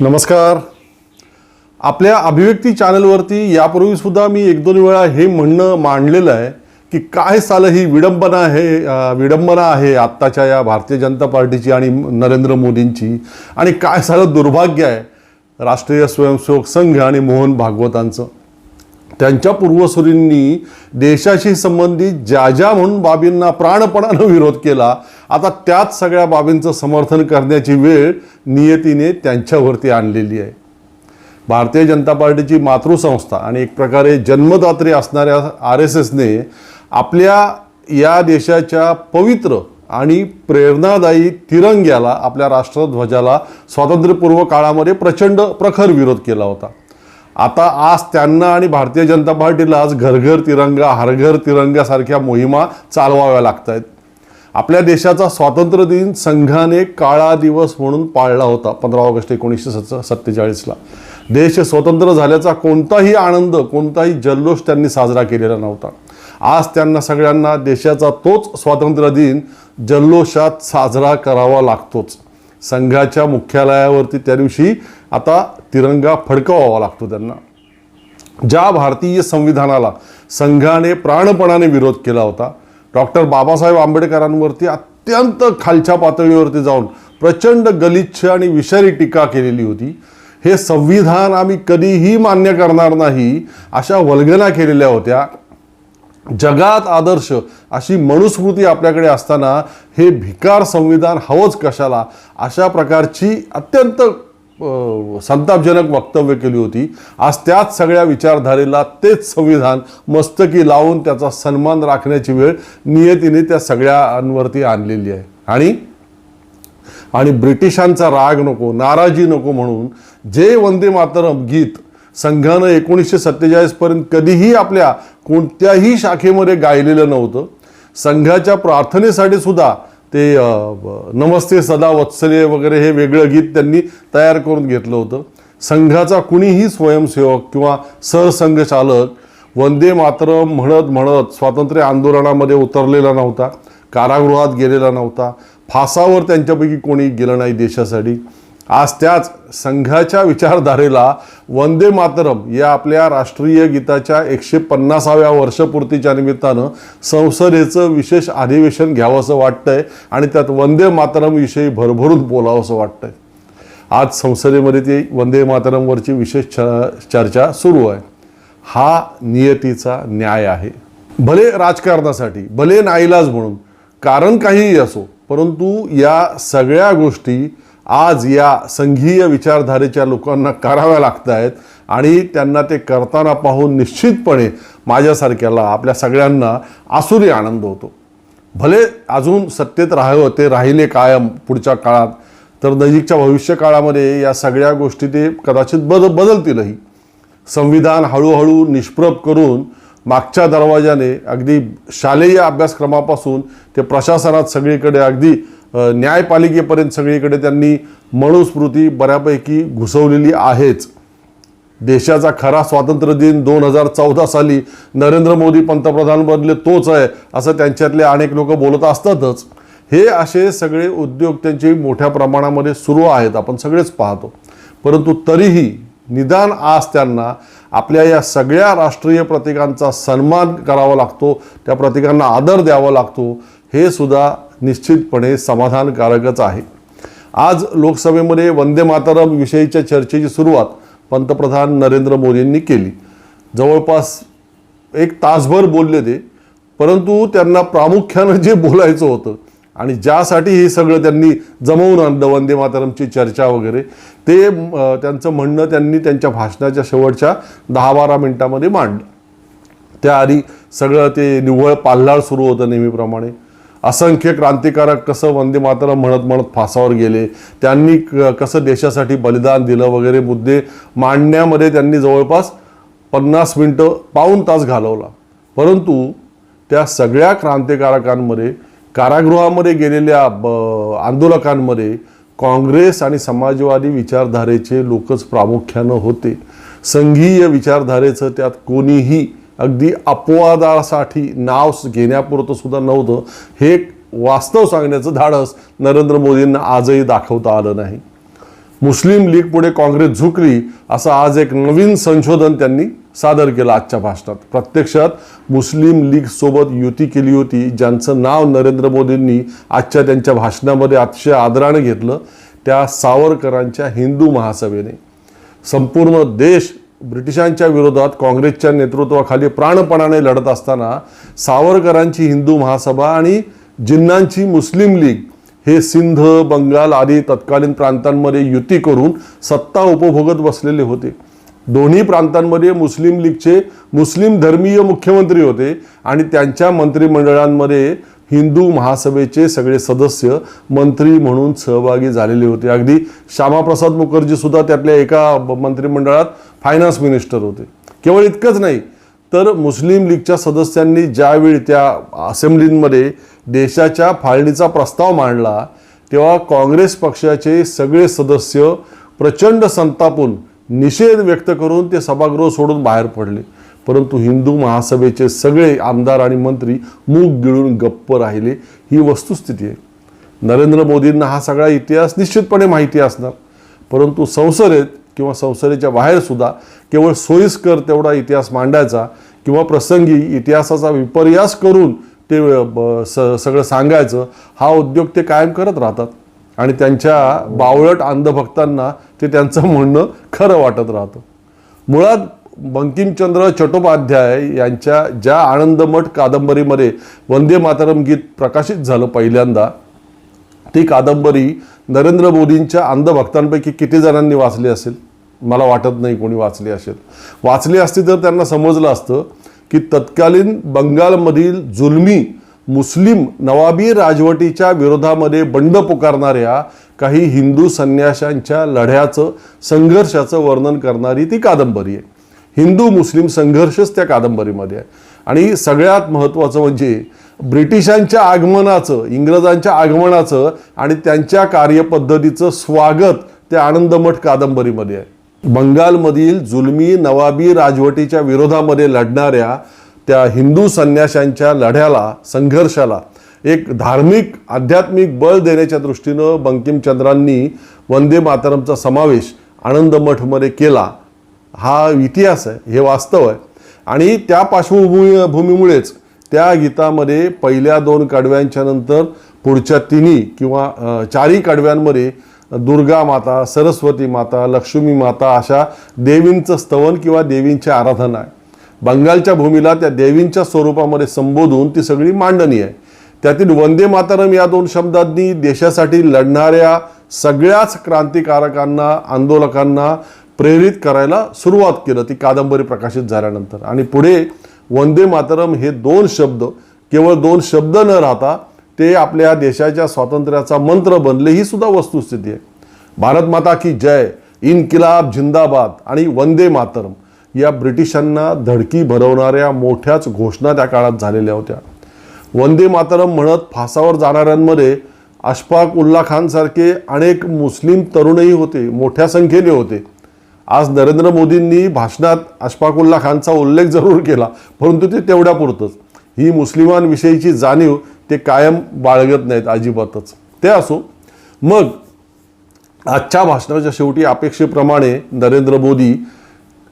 नमस्कार. आपल्या अभिव्यक्ती चॅनलवरती यापूर्वीसुद्धा मी एक दोन वेळा हे म्हणणं मांडलेलं आहे की काय साल ही विडंबना आहे विडंबना आहे आत्ताच्या या भारतीय जनता पार्टीची आणि नरेंद्र मोदींची आणि काय सालं दुर्भाग्य आहे. राष्ट्रीय स्वयंसेवक संघ आणि मोहन भागवतांचं. त्यांच्या पूर्वसुरींनी देशाशी संबंधित ज्या ज्या म्हणून बाबींना प्राणपणानं विरोध केला आता त्याच सगळ्या बाबींचं समर्थन करण्याची वेळ नियतीने त्यांच्यावरती आणलेली आहे. भारतीय जनता पार्टीची मातृसंस्था आणि एक प्रकारे जन्मदात्री असणाऱ्या आर एस एसने आपल्या या देशाच्या पवित्र आणि प्रेरणादायी तिरंग्याला आपल्या राष्ट्रध्वजाला स्वातंत्र्यपूर्व काळामध्ये प्रचंड प्रखर विरोध केला होता. आता आज त्यांना आणि भारतीय जनता पार्टीला आज घरघर तिरंगा हरघर तिरंगासारख्या मोहिमा चालवाव्या लागत आहेत आपल्या देशाचा स्वातंत्र्य दिन संघाने काळा दिवस म्हणून पाळला होता पंधरा ऑगस्ट एकोणीसशे सत्त सत्तेचाळीसला. देश स्वतंत्र झाल्याचा कोणताही आनंद कोणताही जल्लोष त्यांनी साजरा केलेला नव्हता. आज त्यांना सगळ्यांना देशाचा तोच स्वातंत्र्य दिन जल्लोषात साजरा करावा लागतोच. संघाच्या मुख्यालयावरती त्या दिवशी आता तिरंगा फडकवावा लागतो त्यांना. ज्या भारतीय संविधानाला संघाने प्राणपणाने विरोध केला होता डॉक्टर बाबासाहेब आंबेडकरांवरती अत्यंत खालच्या पातळीवरती जाऊन प्रचंड गलिच्छ आणि विषारी टीका केलेली होती. हे संविधान आम्ही कधीही मान्य करणार नाही अशा वल्गना केलेल्या होत्या. जगात आदर्श अशी मनुस्मृती आपल्याकडे असताना हे भिकार संविधान हवंच कशाला अशा प्रकारची अत्यंत संतापजनक वक्तव्य केली होती. आज त्याच सगळ्या विचारधारेला तेच संविधान मस्तकी लावून त्याचा सन्मान राखण्याची वेळ नियतीने त्या सगळ्यांवरती आणलेली आहे. आणि आणि ब्रिटिशांचा राग नको नाराजी नको म्हणून जे वंदे मातरम गीत संघानं एकोणीसशे सत्तेचाळीसपर्यंत कधीही आपल्या कोणत्याही शाखेमध्ये गायलेलं नव्हतं संघाच्या प्रार्थनेसाठी सुद्धा ते नमस्ते सदा वत्सले वगैरे हे वेगळं गीत त्यांनी तयार करून घेतलं होतं. संघाचा कुणीही स्वयंसेवक किंवा सरसंघचालक वंदे मातरम म्हणत म्हणत स्वातंत्र्य आंदोलनामध्ये उतरलेला नव्हता कारागृहात गेलेला नव्हता फासावर त्यांच्यापैकी कोणी गेलं नाही देशासाठी. आज त्याच संघाच्या विचारधारेला वंदे मातरम या आपल्या राष्ट्रीय गीताच्या एकशे पन्नासाव्या वर्षपूर्तीच्या निमित्तानं संसदेचं विशेष अधिवेशन घ्यावंसं वाटतंय आणि त्यात वंदे मातरमविषयी भरभरून बोलावंसं वाटतंय. आज संसदेमध्ये ती वंदे मातरमवरची विशेष च चर्चा सुरू आहे. हा नियतीचा न्याय आहे. भले राजकारणासाठी भले नाईलाज म्हणून कारण काहीही असो परंतु या सगळ्या गोष्टी आज या संघीय विचारधारेच्या लोकांना कराव्या लागत आहेत आणि त्यांना ते करताना पाहून निश्चितपणे माझ्यासारख्याला आपल्या सगळ्यांना आसुरी आनंद होतो. भले अजून सत्तेत राहावं ते राहिले कायम पुढच्या काळात तर नजीकच्या भविष्य काळामध्ये या सगळ्या गोष्टी ते कदाचित बद बदलतीलही. संविधान हळूहळू निष्प्रभ करून मागच्या दरवाजाने अगदी शालेय अभ्यासक्रमापासून ते प्रशासनात सगळीकडे अगदी न्यायपालिकेपर्यंत सगळीकडे त्यांनी मनुस्मृती बऱ्यापैकी घुसवलेली आहेच. देशाचा खरा स्वातंत्र्य दिन दोन हजार चौदा साली नरेंद्र मोदी पंतप्रधान बनले तोच आहे असं त्यांच्यातले अनेक लोक बोलत असतातच. हे असे सगळे उद्योग त्यांचे मोठ्या प्रमाणामध्ये सुरू आहेत आपण सगळेच पाहतो. परंतु तरीही निदान आज त्यांना आपल्या या सगळ्या राष्ट्रीय प्रतीकांचा सन्मान करावा लागतो त्या प्रतीकांना आदर द्यावा लागतो हे सुद्धा निश्चितपणे समाधानकारकच आहे. आज लोकसभेमध्ये वंदे मातरम विषयीच्या चर्चेची सुरुवात पंतप्रधान नरेंद्र मोदींनी केली. जवळपास एक तासभर बोलले ते परंतु त्यांना प्रामुख्यानं जे बोलायचं होतं आणि ज्यासाठी हे सगळं त्यांनी जमवून आणलं वंदे मातरमची चर्चा वगैरे ते त्यांचं म्हणणं त्यांनी त्यांच्या भाषणाच्या शेवटच्या दहा बारा मिनिटामध्ये मांडलं. त्याआधी सगळं ते निव्वळ पाल्हाळ सुरू होतं नेहमीप्रमाणे. असंख्य क्रांतिकारक कसं वंदे मातरम म्हणत म्हणत फासावर गेले त्यांनी क- कसं देशासाठी बलिदान दिलं वगैरे मुद्दे मांडण्यामध्ये त्यांनी जवळपास पन्नास मिनटं पाऊण तास घालवला. परंतु त्या सगळ्या क्रांतिकारकांमध्ये कारागृहामध्ये गेलेल्या ब आंदोलकांमध्ये काँग्रेस आणि समाजवादी विचारधारेचे लोकच प्रामुख्यानं होते. संघीय विचारधारेचं त्यात कोणीही अगदी अपवादासाठी नाव घेण्यापुरतं सुद्धा नव्हतं. हे वास्तव सांगण्याचं धाडस नरेंद्र मोदींना आजही दाखवता आलं नाही. मुस्लिम लीग पुढे काँग्रेस झुकली असं आज एक नवीन संशोधन त्यांनी सादर केलं आजच्या भाषणात. प्रत्यक्षात मुस्लिम लीग सोबत युती केली होती ज्यांचं नाव नरेंद्र मोदींनी आजच्या त्यांच्या भाषणामध्ये अतिशय आदराने घेतलं त्या सावरकरांच्या हिंदू महासभेने. संपूर्ण देश ब्रिटिशांच्या विरोधात काँग्रेसच्या नेतृत्वाखाली प्राणपणाने लढत असताना सावरकरांची हिंदू महासभा आणि जिन्नांची मुस्लिम लीग हे सिंध बंगाल आदी तत्कालीन प्रांतांमध्ये युती करून सत्ता उपभोगत बसलेले होते. दोन्ही प्रांतांमध्ये मुस्लिम लीगचे मुस्लिम धर्मीय मुख्यमंत्री होते आणि त्यांच्या मंत्रिमंडळांमध्ये हिंदू महासभेचे सगळे सदस्य मंत्री म्हणून सहभागी झालेले होते. अगदी श्यामाप्रसाद मुखर्जी सुद्धा त्यातल्या एका मंत्रिमंडळात फायनान्स मिनिस्टर होते. केवळ इतकंच नाही तर मुस्लिम लीगच्या सदस्यांनी ज्यावेळी त्या असेंब्लींमध्ये देशाच्या फाळणीचा प्रस्ताव मांडला तेव्हा काँग्रेस पक्षाचे सगळे सदस्य प्रचंड संतापून निषेध व्यक्त करून ते सभागृह सोडून बाहेर पडले. परंतु हिंदू महासभेचे सगळे आमदार आणि मंत्री मूग गिळून गप्प राहिले. ही वस्तुस्थिती आहे. नरेंद्र मोदींना हा सगळा इतिहास निश्चितपणे माहिती असणार. परंतु संसदेत किंवा संसदेच्या बाहेरसुद्धा केवळ सोयीस्कर तेवढा इतिहास मांडायचा किंवा प्रसंगी इतिहासाचा विपर्यास करून ते स- सगळं सांगायचं हा उद्योग ते कायम करत राहतात. आणि त्यांच्या बावळट अंधभक्तांना ते त्यांचं म्हणणं खरं वाटत राहतं. मुळात बंकिमचंद्र चट्टोपाध्याय यांच्या ज्या आनंदमठ कादंबरीमध्ये वंदे मातरम गीत प्रकाशित झालं पहिल्यांदा ती कादंबरी नरेंद्र मोदींच्या अंधभक्तांपैकी किती जणांनी वाचली असेल? मला वाटत नाही कोणी वाचली असेल. वाचली असती तर त्यांना समजलं असतं की तत्कालीन बंगालमधील जुलमी मुस्लिम नवाबी राजवटीच्या विरोधामध्ये बंड पुकारणाऱ्या काही हिंदू संन्याशांच्या लढ्याचं संघर्षाचं वर्णन करणारी ती कादंबरी आहे. हिंदू मुस्लिम संघर्षच त्या कादंबरीमध्ये आहे. आणि सगळ्यात महत्त्वाचं म्हणजे ब्रिटिशांच्या आगमनाचं इंग्रजांच्या आगमनाचं आणि त्यांच्या कार्यपद्धतीचं स्वागत त्या आनंदमठ कादंबरीमध्ये आहे. बंगालमधील जुलमी नवाबी राजवटीच्या विरोधामध्ये लढणाऱ्या त्या हिंदू संन्याशांच्या लढ्याला संघर्षाला एक धार्मिक आध्यात्मिक बळ देण्याच्या दृष्टीनं बंकिमचंद्रांनी वंदे मातरमचा समावेश आनंदमठमध्ये केला. हा इतिहास आहे हे वास्तव आहे. आणि त्या पार्श्वभूमी भूमीमुळेच त्या गीतामध्ये पहिल्या दोन कडव्यांच्या नंतर पुढच्या तिन्ही किंवा चारही कडव्यांमध्ये दुर्गा माता सरस्वती माता लक्ष्मी माता अशा देवींचं स्तवन किंवा देवींची आराधना आहे. बंगालच्या भूमीला त्या देवींच्या स्वरूपामध्ये संबोधून ती सगळी मांडणी आहे. त्यातील वंदे मातरम या दोन शब्दांनी देशासाठी लढणाऱ्या सगळ्याच क्रांतिकारकांना आंदोलकांना प्रेरित करायला सुरुवात केलं. ती कादंबरी प्रकाशित झाल्यानंतर. आणि पुढे वंदे मातरम हे दोन शब्द केवळ दोन शब्द न राहता ते आपल्या देशाच्या स्वातंत्र्याचा मंत्र बनले ही सुद्धा वस्तुस्थिती आहे. भारत माता की जय इनकिलाब जिंदाबाद आणि वंदे मातरम या ब्रिटिशांना धडकी भरवणाऱ्या मोठ्याच घोषणा त्या काळात झालेल्या होत्या. वंदे मातरम म्हणत फासावर जाणाऱ्यांमध्ये अशफाक उल्ला खानसारखे अनेक मुस्लिम तरुणही होते मोठ्या संख्येने होते. आज नरेंद्र मोदींनी भाषणात अशफाक उल्ला खानचा उल्लेख जरूर केला परंतु ते तेवढ्यापुरतंच ही मुस्लिमांविषयीची जाणीव ते कायम बाळगत नाहीत अजिबातच. ते असो मग आजच्या भाषणाच्या शेवटी अपेक्षेप्रमाणे नरेंद्र मोदी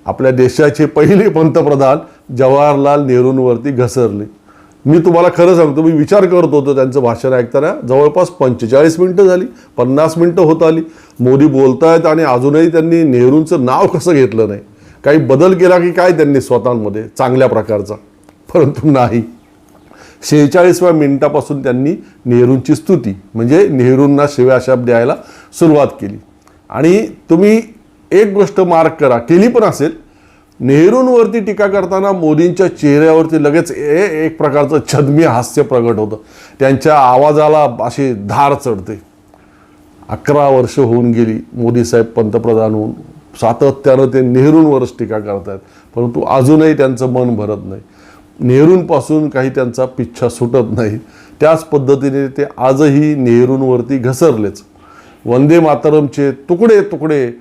आपल्या देशाचे पहिले पंतप्रधान जवाहरलाल नेहरूंवरती घसरले. मी तुम्हाला खरं सांगतो मी विचार करत होतो त्यांचं भाषण ऐकताना. जवळपास पंचेचाळीस मिनटं झाली पन्नास मिनटं होत आली. मोदी बोलतायत आणि अजूनही त्यांनी नेहरूंचं नाव कसं घेतलं नाही. काही बदल केला की काय त्यांनी स्वतःमध्ये चांगल्या प्रकारचा. परंतु नाही. शेहेचाळीसव्या मिनिटापासून त्यांनी नेहरूंची स्तुती म्हणजे नेहरूंना शिव्याशाप द्यायला सुरुवात केली. आणि तुम्ही एक गोष्ट मार्क करा केली पण असेल नेहरूंवरती टीका करताना मोदींच्या चेहऱ्यावरती लगेच ए एक प्रकारचं छद्मी हास्य प्रगट होतं. त्यांच्या आवाजाला अशी धार चढते. अकरा वर्ष होऊन गेली मोदी साहेब पंतप्रधान होऊन. सातत्यानं ते नेहरूंवरच टीका करतायत. परंतु अजूनही त्यांचं मन भरत नाही. नेहरूंपासून काही त्यांचा पिच्छा सुटत नाही. त्याच पद्धतीने ते आजही नेहरूंवरती घसरलेच. वंदे मातरमचे तुकडे तुकडे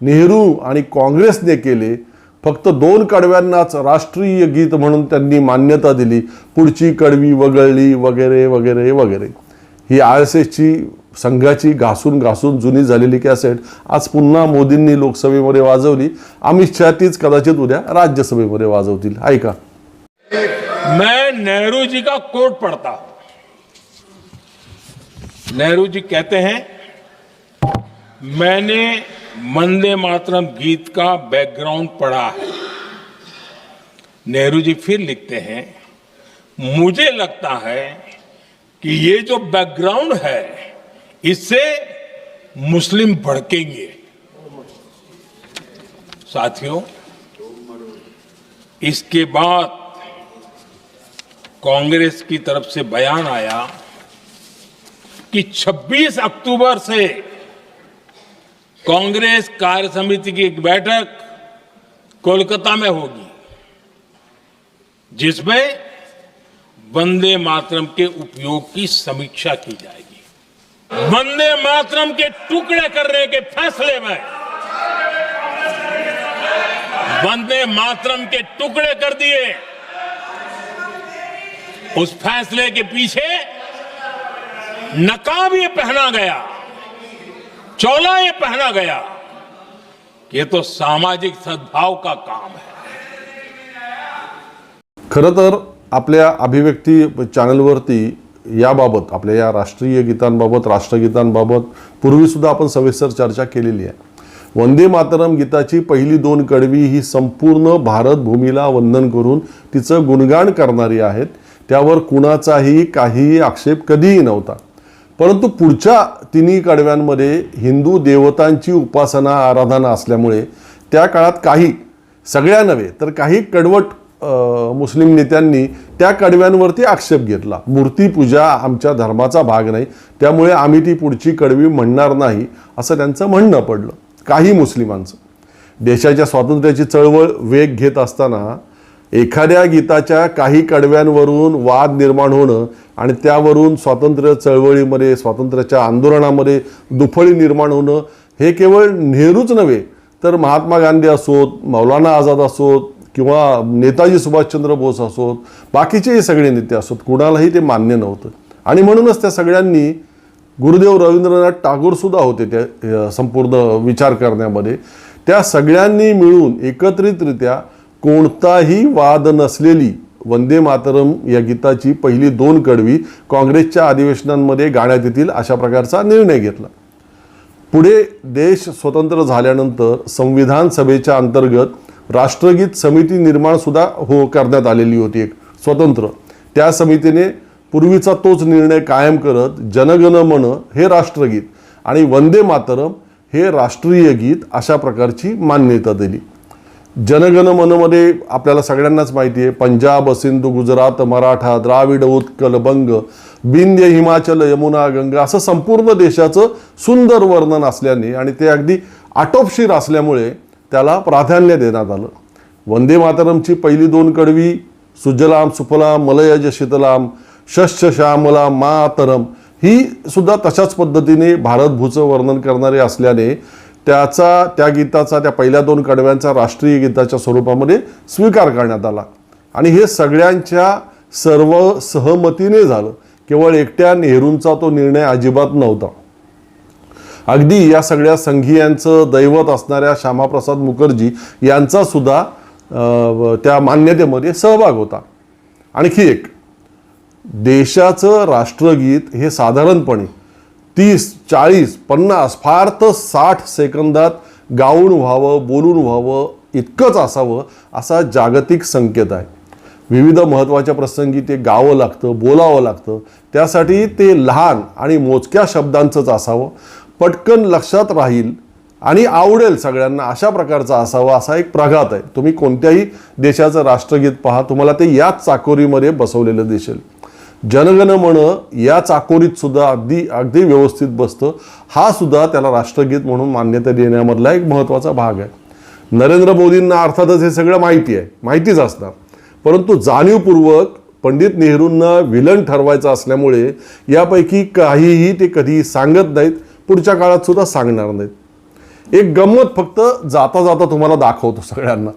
नेहरू आणि काँग्रेसने केले. फक्त दोन कडव्यांनाच राष्ट्रीय गीत म्हणून त्यांनी मान्यता दिली. पुढची कडवी वगळली वगैरे वगैरे वगैरे. ही आय एस एसची संघाची घासून घासून जुनी झालेली कॅसेट आज पुन्हा मोदींनी लोकसभेमध्ये वाजवली. अमित शहा तीच कदाचित उद्या राज्यसभेमध्ये वाजवतील. ऐका. मैं नेहरू जी का कोट पढ़ता हूं नेहरू जी कहते हैं मैंने वंदे मातरम गीत का बैकग्राउंड पढ़ा है। नेहरू जी फिर लिखते हैं, मुझे लगता है कि ये जो बैकग्राउंड है, इससे मुस्लिम भड़केंगे। साथियों, इसके बाद कांग्रेस की तरफ़ से बयान आया कि 26 अक्टूबर से कांग्रेस कार्य समिति की एक बैठक कोलकाता में होगी, जिसमें वंदे मातरम के उपयोग की समीक्षा की जाएगी। वंदे मातरम के टुकड़े करने के फैसले में वंदे मातरम के टुकड़े कर दिए। उस फैसले के पीछे नकाब ये पहना गया। चोला ये पहना गया। ये तो सामाजिक सद्भाव का काम है। खरं तर आपल्या अभिव्यक्ती चॅनलवरती याबाबत आपल्या या राष्ट्रीय गीतांबाबत राष्ट्रगीतांबाबत पूर्वीसुद्धा आपण सविस्तर चर्चा केलेली आहे. वंदे मातरम गीताची पहिली दोन कडवी ही संपूर्ण भारत भूमीला वंदन करून तिचं गुणगान करणारी आहेत. त्यावर कुणाचाही काहीही आक्षेप कधीही नव्हता. परंतु पुढच्या तिन्ही कडव्यांमध्ये हिंदू देवतांची उपासना आराधना असल्यामुळे त्या काळात काही सगळ्या नव्हे तर काही कडवट मुस्लिम नेत्यांनी त्या कडव्यांवरती आक्षेप घेतला. मूर्तीपूजा आमच्या धर्माचा भाग नाही त्यामुळे आम्ही ती पुढची कडवी म्हणणार नाही असं त्यांचं म्हणणं पडलं काही मुस्लिमांचं. देशाच्या स्वातंत्र्याची चळवळ वेग घेत असताना एखाद्या गीताच्या काही कडव्यांवरून वाद निर्माण होणं आणि त्यावरून स्वातंत्र्य चळवळीमध्ये स्वातंत्र्याच्या आंदोलनामध्ये दुफळी निर्माण होणं हे केवळ नेहरूच नव्हे तर महात्मा गांधी असोत मौलाना आझाद असोत किंवा नेताजी सुभाषचंद्र बोस असोत बाकीचेही सगळे नेते असोत कुणालाही ते मान्य नव्हतं. आणि म्हणूनच त्या सगळ्यांनी गुरुदेव रवींद्रनाथ टागोरसुद्धा होते त्या संपूर्ण विचार करण्यामध्ये. त्या सगळ्यांनी मिळून एकत्रितरित्या कोणताही वाद नसलेली वंदे मातरम या गीताची पहिली दोन कडवी काँग्रेसच्या अधिवेशनांमध्ये गाण्यात येतील अशा प्रकारचा निर्णय घेतला. पुढे देश स्वतंत्र झाल्यानंतर संविधान सभेच्या अंतर्गत राष्ट्रगीत समिती निर्माण सुद्धा हो करण्यात आलेली होती एक स्वतंत्र. त्या समितीने पूर्वीचा तोच निर्णय कायम करत जनगण मन हे राष्ट्रगीत आणि वंदे मातरम हे राष्ट्रीय गीत अशा प्रकारची मान्यता दिली. जनगण मनमध्ये आपल्याला सगळ्यांनाच माहिती आहे. पंजाब सिंधू गुजरात मराठा द्राविड उत्कल बंग बिंद्य हिमाचल यमुना गंगा असं संपूर्ण देशाचं सुंदर वर्णन असल्याने आणि ते अगदी आटोपशीर असल्यामुळे त्याला प्राधान्य देण्यात आलं. वंदे मातरमची पहिली दोन कडवी सुजलाम सुफलाम मलयज शीतलाम शश्य श्यामलाम मातरम ही सुद्धा तशाच पद्धतीने भारतभूचं वर्णन करणारे असल्याने त्याचा त्या गीताचा त्या पहिल्या दोन कडव्यांचा राष्ट्रीय गीताच्या स्वरूपामध्ये स्वीकार करण्यात आला. आणि हे सगळ्यांच्या सर्व सहमतीने झालं. केवळ एकट्या नेहरूंचा तो निर्णय अजिबात नव्हता. अगदी या सगळ्या संघीयांचं दैवत असणाऱ्या श्यामाप्रसाद मुखर्जी यांचा सुद्धा त्या मान्यतेमध्ये सहभाग होता. आणखी एक देशाचं राष्ट्रगीत हे साधारणपणे तीस चाळीस पन्नास फार तर साठ सेकंदात गाऊन व्हावं बोलून व्हावं इतकंच असावं असा जागतिक संकेत आहे. विविध महत्त्वाच्या प्रसंगी ते गावं लागतं बोलावं लागतं. त्यासाठी ते लहान आणि मोजक्या शब्दांचंच असावं. पटकन लक्षात राहील आणि आवडेल सगळ्यांना अशा प्रकारचा असावा असा एक प्रघात आहे. तुम्ही कोणत्याही देशाचं राष्ट्रगीत पहा तुम्हाला ते याच चाकोरीमध्ये बसवलेलं दिसेल. जनगण म्हण या चाकोरीत सुद्धा अगदी अगदी व्यवस्थित बसतं. हा सुद्धा त्याला राष्ट्रगीत म्हणून मान्यता देण्यामधला एक महत्त्वाचा भाग आहे. नरेंद्र मोदींना अर्थातच हे सगळं माहिती आहे. माहितीच असणार. परंतु जाणीवपूर्वक पंडित नेहरूंना विलन ठरवायचं असल्यामुळे यापैकी काहीही ते कधी सांगत नाहीत. पुढच्या काळात सुद्धा सांगणार नाहीत. एक गंमत फक्त जाता जाता तुम्हाला दाखवतो सगळ्यांना.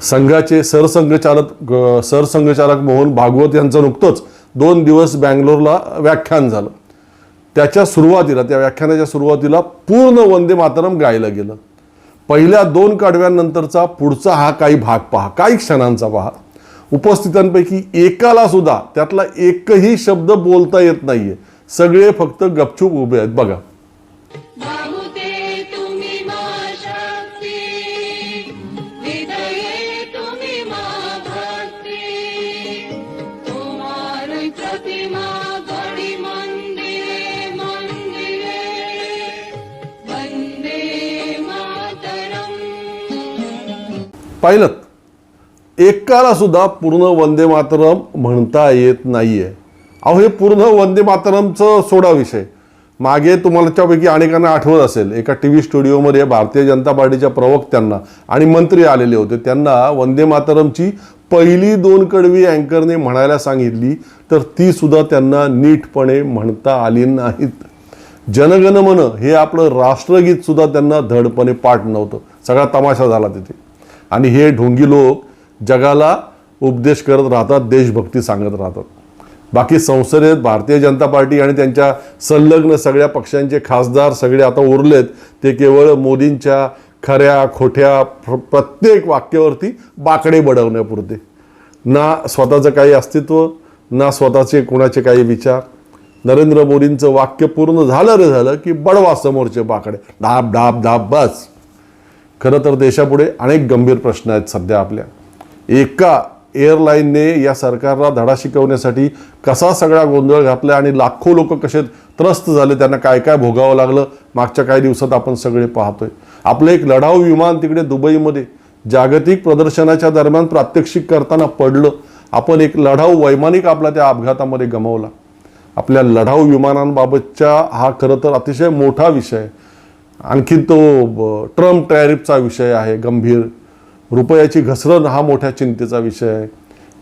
संघाचे सरसंघचालक सरसंघचालक मोहन भागवत यांचं नुकतंच दोन दिवस बँगलोरला व्याख्यान झालं. त्याच्या सुरुवातीला त्या व्याख्यानाच्या सुरुवातीला पूर्ण वंदे मातरम गायलं गेलं. पहिल्या दोन काढव्यांनंतरचा पुढचा हा काही भाग पहा काही क्षणांचा पहा. उपस्थितांपैकी एकाला सुद्धा त्यातला एकही शब्द बोलता येत नाहीये. सगळे फक्त गपचूप उभे आहेत. बघा पाहिलं. एकाला सुद्धा पूर्ण वंदे मातरम म्हणता येत नाहीये. अहो हे पूर्ण वंदे मातरमचं सोडा विषय. मागे तुम्हाला त्यापैकी अनेकांना आठवत असेल एका टी व्ही स्टुडिओमध्ये भारतीय जनता पार्टीच्या प्रवक्त्यांना आणि मंत्री आलेले होते. त्यांना वंदे मातरमची पहिली दोन कडवी अँकरने म्हणायला सांगितली तर ती सुद्धा त्यांना नीटपणे म्हणता आली नाहीत. जनगण मन हे आपलं राष्ट्रगीत सुद्धा त्यांना धडपणे पाठ नव्हतं. सगळा तमाशा झाला तिथे. आणि हे ढोंगी लोक जगाला उपदेश करत राहतात देशभक्ती सांगत राहतात. बाकी संसदेत भारतीय जनता पार्टी आणि त्यांच्या संलग्न सगळ्या पक्षांचे खासदार सगळे आता उरलेत. ते केवळ मोदींच्या खऱ्या खोट्या प्रत्येक वाक्यावरती बाकडे बडवण्यापुरते. ना स्वतःचं काही अस्तित्व ना स्वतःचे कोणाचे काही विचार. नरेंद्र मोदींचं वाक्य पूर्ण झालं रे झालं की बडवा समोरचे बाकडे. डाब डाब डाब बस. खरं तर देशापुढे अनेक गंभीर प्रश्न आहेत सध्या आपल्या. एका एअरलाईनने या सरकारला धडा शिकवण्यासाठी कसा सगळा गोंधळ घातला आणि लाखो लोक कसे त्रस्त झाले त्यांना काय काय भोगावं लागलं मागच्या काही दिवसात आपण सगळे पाहतोय. आपलं एक लढाऊ विमान तिकडे दुबईमध्ये जागतिक प्रदर्शनाच्या दरम्यान प्रात्यक्षिक करताना पडलं. आपण एक लढाऊ वैमानिक आपला त्या अपघातामध्ये गमावला. आपल्या लढाऊ विमानांबाबतच्या हा खरं तर अतिशय मोठा विषय आहे. आणखी तो ट्रम्प टॅरिफचा विषय आहे गंभीर. रुपयाची घसरण हा मोठ्या चिंतेचा विषय आहे.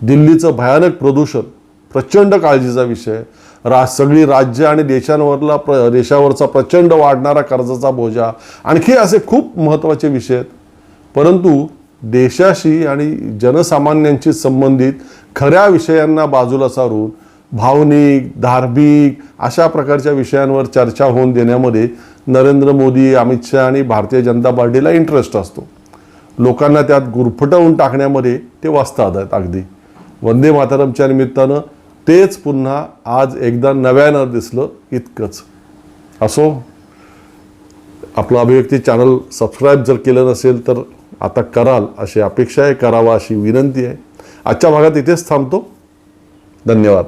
दिल्लीचं भयानक प्रदूषण प्रचंड काळजीचा विषय रा सगळी राज्य आणि देशांवरला प्र देशावरचा प्रचंड वाढणारा कर्जाचा बोजा आणखी असे खूप महत्त्वाचे विषय आहेत. परंतु देशाशी आणि जनसामान्यांशी संबंधित खऱ्या विषयांना बाजूला सारून भावनिक धार्मिक अशा प्रकारच्या विषयांवर चर्चा होऊन देण्यामध्ये नरेंद्र मोदी अमित शहा आणि भारतीय जनता पार्टीला इंटरेस्ट असतो. लोकांना त्यात गुरफटवून टाकण्यामध्ये ते वाचतात आहेत अगदी. वंदे मातरमच्या निमित्तानं तेच पुन्हा आज एकदा नव्यानं दिसलं इतकंच. असो आपलं अभिव्यक्ती चॅनल सबस्क्राईब जर केलं नसेल तर आता कराल अशी अपेक्षा आहे करावा अशी विनंती आहे. आजच्या भागात इथेच थांबतो. धन्यवाद.